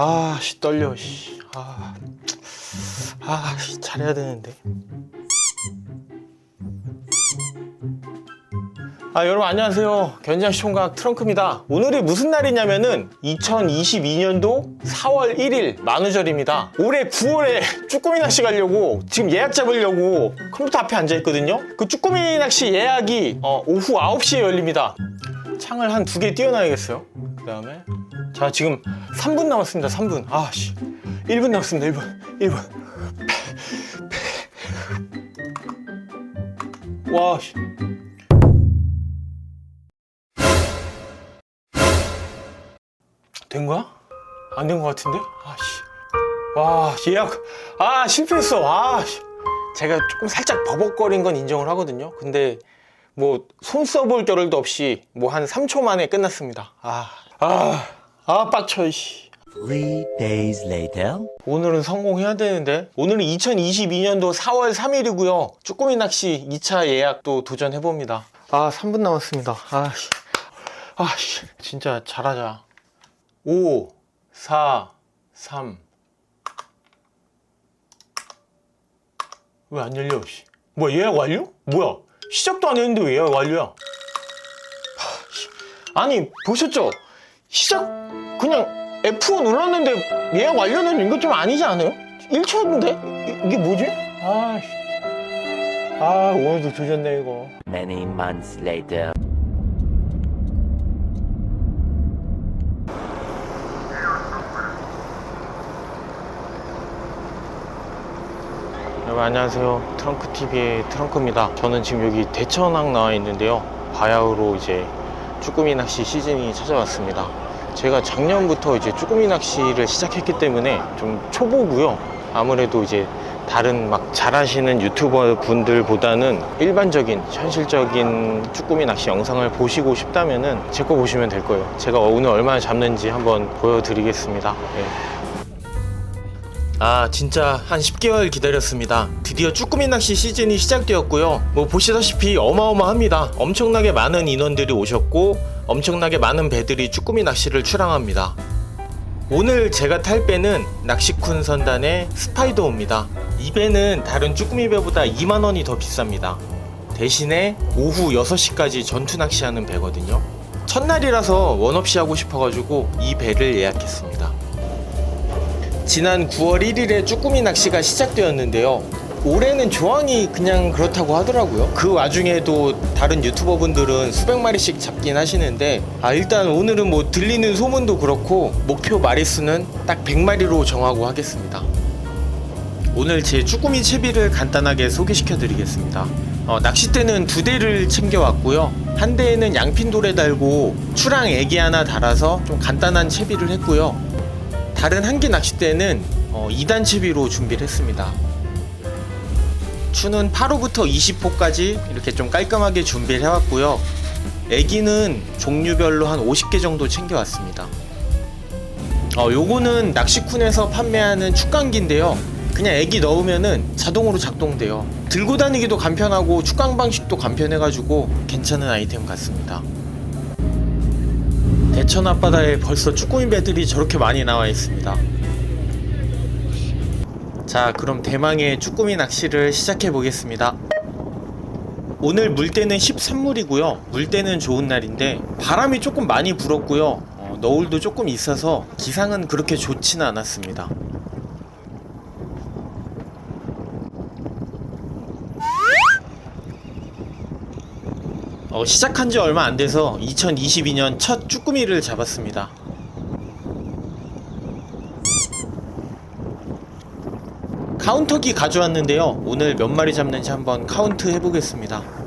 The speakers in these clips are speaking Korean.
아, 씨, 떨려, 씨. 아, 아, 씨, 잘해야 되는데. 아, 여러분 안녕하세요. 견장 시 총각 트렁크입니다. 오늘이 무슨 날이냐면은 2022년도 4월 1일 만우절입니다. 올해 9월에 쭈꾸미 낚시 가려고 지금 예약 잡으려고 컴퓨터 앞에 앉아 있거든요. 그 쭈꾸미 낚시 예약이 어, 오후 9시에 열립니다. 창을 한 두 개 띄워놔야겠어요. 그 다음에 자 지금 3분 남았습니다. 3분. 아 씨. 1분 남았습니다. 1분. 1분. 와 씨. 된 거야? 안 된 거 같은데? 아씨. 와 예약. 아 실패했어. 아 씨. 제가 조금 살짝 버벅거린 건 인정을 하거든요. 근데 뭐 손 써볼 겨를도 없이 뭐 한 3초 만에 끝났습니다. 아, 아, 아 빡쳐 씨. Three days later. 오늘은 성공해야 되는데 오늘은 2022년도 4월 3일이고요. 쭈꾸미 낚시 2차 예약도 도전해 봅니다. 아, 3분 남았습니다. 아, 씨. 아, 씨. 진짜 잘하자. 5 4 3 왜 안 열려? 씨. 뭐야 예약 완료? 뭐야 시작도 안 했는데 왜 예약 완료야? 아니 보셨죠? 시작 그냥 F5 눌렀는데 예약 완료는 이거 좀 아니지 않아요? 1초인데? 이게 뭐지? 아, 씨. 아 오늘도 조졌네 이거 Many months later. 여러분 안녕하세요 트렁크TV의 트렁크입니다 저는 지금 여기 대천항 나와 있는데요 바야흐로 이제 쭈꾸미 낚시 시즌이 찾아왔습니다 제가 작년부터 이제 쭈꾸미 낚시를 시작했기 때문에 좀 초보고요. 아무래도 이제 다른 막 잘하시는 유튜버 분들보다는 일반적인 현실적인 쭈꾸미 낚시 영상을 보시고 싶다면은 제 거 보시면 될 거예요. 제가 오늘 얼마나 잡는지 한번 보여드리겠습니다. 네. 아 진짜 한 10개월 기다렸습니다. 드디어 쭈꾸미 낚시 시즌이 시작되었고요. 뭐 보시다시피 어마어마합니다. 엄청나게 많은 인원들이 오셨고 엄청나게 많은 배들이 쭈꾸미 낚시를 출항합니다. 오늘 제가 탈 배는 낚시쿤 선단의 스파이더호입니다. 이 배는 다른 쭈꾸미 배보다 2만원이 더 비쌉니다. 대신에 오후 6시까지 전투 낚시하는 배거든요. 첫날이라서 원없이 하고 싶어가지고 이 배를 예약했습니다. 지난 9월 1일에 쭈꾸미 낚시가 시작되었는데요. 올해는 조항이 그냥 그렇다고 하더라고요. 그 와중에도 다른 유튜버 분들은 수백 마리씩 잡긴 하시는데, 아, 일단 오늘은 뭐 들리는 소문도 그렇고, 목표 마리수는 딱 100마리로 정하고 하겠습니다. 오늘 제 쭈꾸미 채비를 간단하게 소개시켜 드리겠습니다. 어, 낚싯대는 두 대를 챙겨왔고요. 한 대에는 양핀돌에 달고 추랑 애기 하나 달아서 좀 간단한 채비를 했고요. 다른 한 개 낚싯대는 어, 2단 채비로 준비를 했습니다. 추는 8호부터 20호까지 이렇게 좀 깔끔하게 준비를 해왔고요. 애기는 종류별로 한 50개 정도 챙겨왔습니다. 어, 요거는 낚시쿤에서 판매하는 축강기인데요. 그냥 애기 넣으면은 자동으로 작동돼요. 들고 다니기도 간편하고 축강 방식도 간편해가지고 괜찮은 아이템 같습니다. 대천 앞바다에 벌써 쭈꾸미 배들이 저렇게 많이 나와 있습니다. 자, 그럼 대망의 쭈꾸미 낚시를 시작해 보겠습니다. 오늘 물때는 13물이고요. 물때는 좋은 날인데 바람이 조금 많이 불었고요. 어, 너울도 조금 있어서 기상은 그렇게 좋지는 않았습니다. 어, 시작한 지 얼마 안 돼서 2022년 첫 쭈꾸미를 잡았습니다. 카운터기 가져왔는데요. 오늘 몇 마리 잡는지 한번 카운트 해보겠습니다.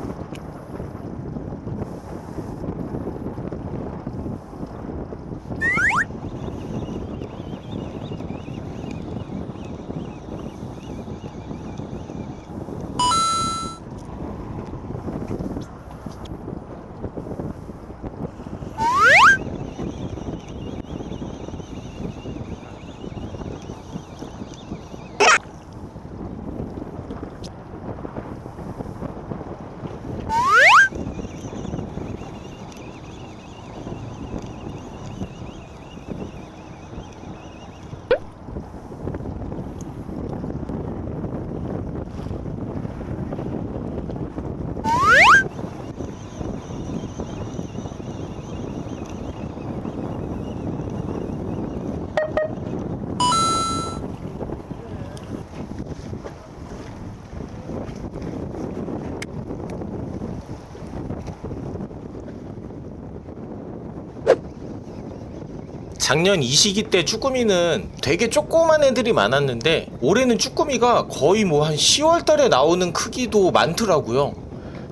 작년 이 시기 때 쭈꾸미는 되게 조그만 애들이 많았는데 올해는 쭈꾸미가 거의 뭐 한 10월 달에 나오는 크기도 많더라고요.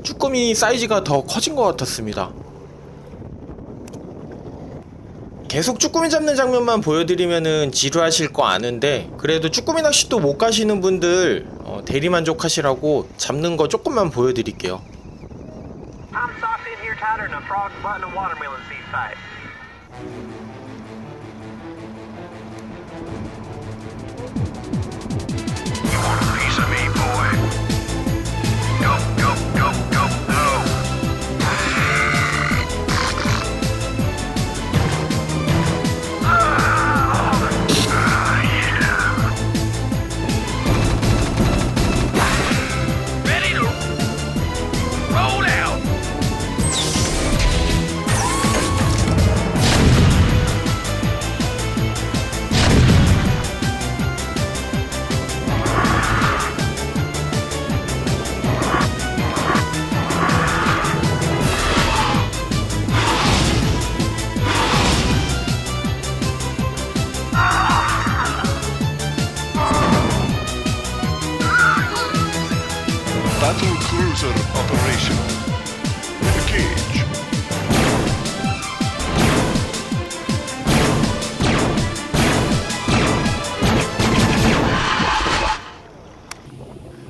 쭈꾸미 사이즈가 더 커진 것 같았습니다. 계속 쭈꾸미 잡는 장면만 보여드리면은 지루하실 거 아는데 그래도 쭈꾸미 낚시도 못 가시는 분들 어, 대리 만족하시라고 잡는 거 조금만 보여드릴게요. You want a piece of me, boy? Go, go,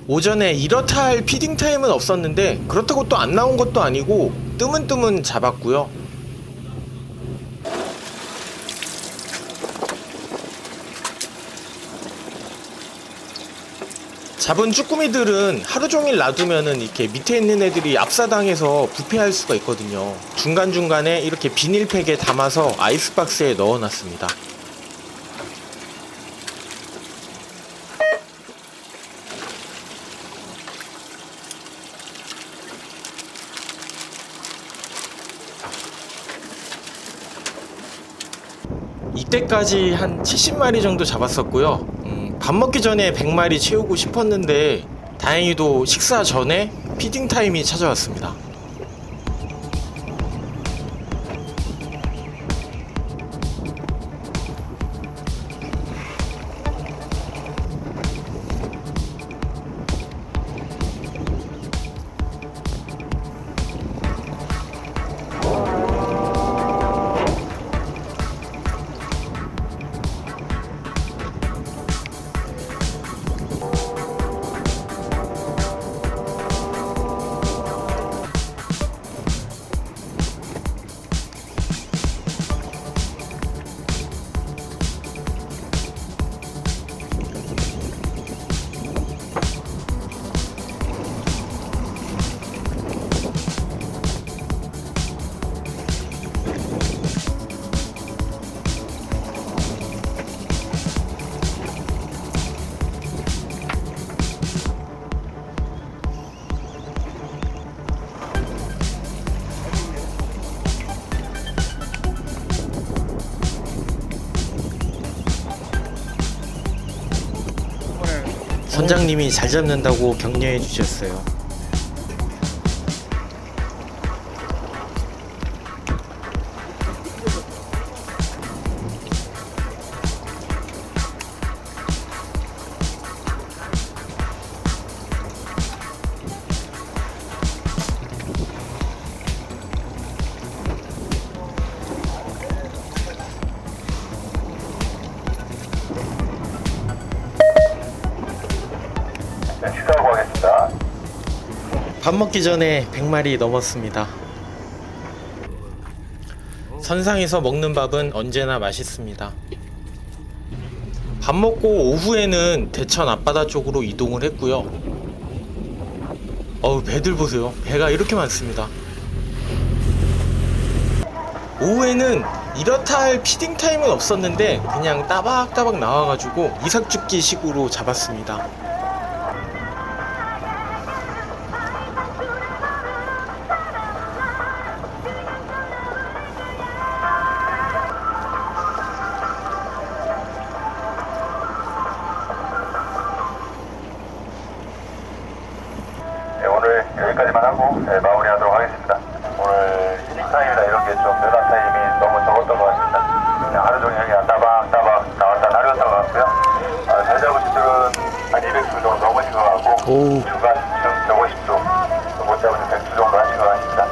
오전에 이렇다 할 피딩 타임은 없었는데 그렇다고 또 안 나온 것도 아니고 뜨문뜨문 잡았고요. 잡은 쭈꾸미들은 하루 종일 놔두면은 이렇게 밑에 있는 애들이 압사당해서 부패할 수가 있거든요. 중간중간에 이렇게 비닐팩에 담아서 아이스박스에 넣어놨습니다. 이때까지 한 70마리 정도 잡았었고요. 음, 밥 먹기 전에 100마리 채우고 싶었는데 다행히도 식사 전에 피딩 타임이 찾아왔습니다. 선장님이 잘 잡는다고 격려해 주셨어요. 밥 먹기 전에 100마리 넘었습니다. 선상에서 먹는 밥은 언제나 맛있습니다. 밥 먹고 오후에는 대천 앞바다 쪽으로 이동을 했고요. 어우, 배들 보세요. 배가 이렇게 많습니다. 오후에는 이렇다 할 피딩 타임은 없었는데 그냥 따박따박 나와가지고 이삭죽기 식으로 잡았습니다. 오늘 여기까지만 하고 네, 마무리하도록 하겠습니다. 오늘 이닝 타임이나 이런 게 좀 늘한 타임이 너무 적었던 것 같습니다. 네, 하루 종일 여기 따박따박 나왔다 나렸던 것 같고요. 아, 잘 잡은 분들은 한 200주 정도 넘으신 것 같고 오. 중간쯤 150주 못 잡은 100주 정도 하신 것 같습니다.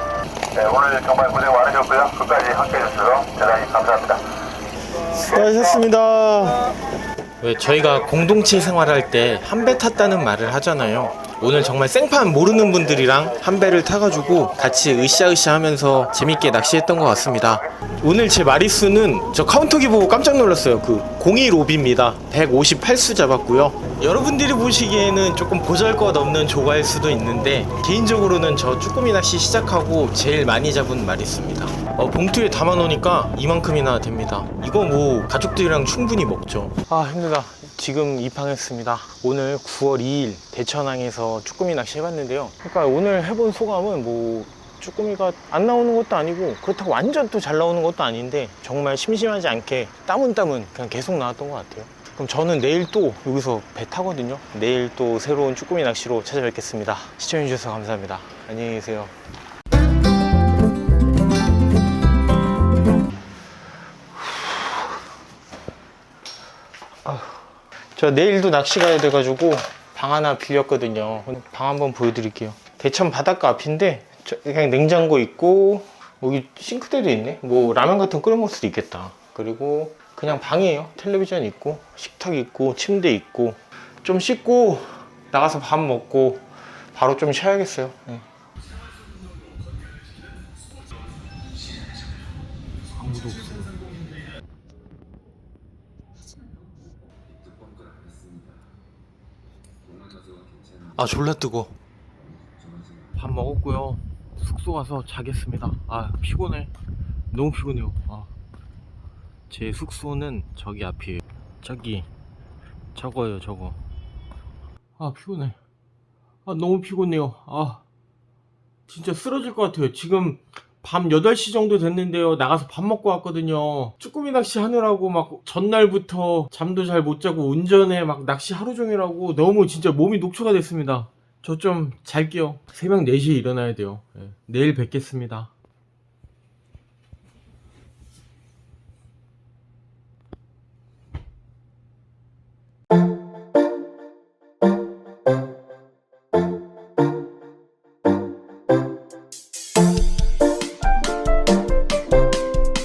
네, 오늘 정말 고생 많으셨고요. 끝까지 함께해 주셔서 대단히 감사합니다. 수고하셨습니다. 왜 저희가 공동체 생활할 때 한 배 탔다는 말을 하잖아요. 오늘 정말 생판 모르는 분들이랑 한 배를 타가지고 같이 으쌰으쌰 하면서 재밌게 낚시했던 것 같습니다. 오늘 제 마리수는 저 카운터기 보고 깜짝 놀랐어요. 그 01오비입니다. 158수 잡았고요. 여러분들이 보시기에는 조금 보잘것 없는 조과일 수도 있는데 개인적으로는 저 쭈꾸미 낚시 시작하고 제일 많이 잡은 마리수입니다. 어, 봉투에 담아놓으니까 이만큼이나 됩니다. 이거 뭐 가족들이랑 충분히 먹죠. 아 힘들다. 지금 입항했습니다. 오늘 9월 2일 대천항에서 쭈꾸미 낚시 해봤는데요. 그러니까 오늘 해본 소감은 뭐 쭈꾸미가 안 나오는 것도 아니고 그렇다고 완전 또 잘 나오는 것도 아닌데 정말 심심하지 않게 따문따문 그냥 계속 나왔던 것 같아요. 그럼 저는 내일 또 여기서 배 타거든요. 내일 또 새로운 쭈꾸미 낚시로 찾아뵙겠습니다. 시청해주셔서 감사합니다. 안녕히 계세요. 저 내일도 낚시 가야 돼가지고 방 하나 빌렸거든요. 방 한번 보여드릴게요. 대천 바닷가 앞인데 저- 그냥 냉장고 있고 여기 싱크대도 있네. 뭐 라면 같은 거 끓여 먹을 수도 있겠다. 그리고 그냥 방이에요. 텔레비전 있고 식탁 있고 침대 있고 좀 씻고 나가서 밥 먹고 바로 좀 쉬어야겠어요. 네. 아 졸라 뜨거. 밥 먹었고요. 숙소 가서 자겠습니다. 아 피곤해. 너무 피곤해요. 아. 제 숙소는 저기 앞이에요. 저기 저거요 저거. 아 피곤해. 아 너무 피곤해요. 아 진짜 쓰러질 것 같아요. 지금 밤 8시 정도 됐는데요. 나가서 밥 먹고 왔거든요. 쭈꾸미 낚시 하느라고 막 전날부터 잠도 잘 못 자고 운전에 막 낚시 하루 종일 하고 너무 진짜 몸이 녹초가 됐습니다. 저 좀 잘게요. 새벽 4시에 일어나야 돼요. 예. 내일 뵙겠습니다.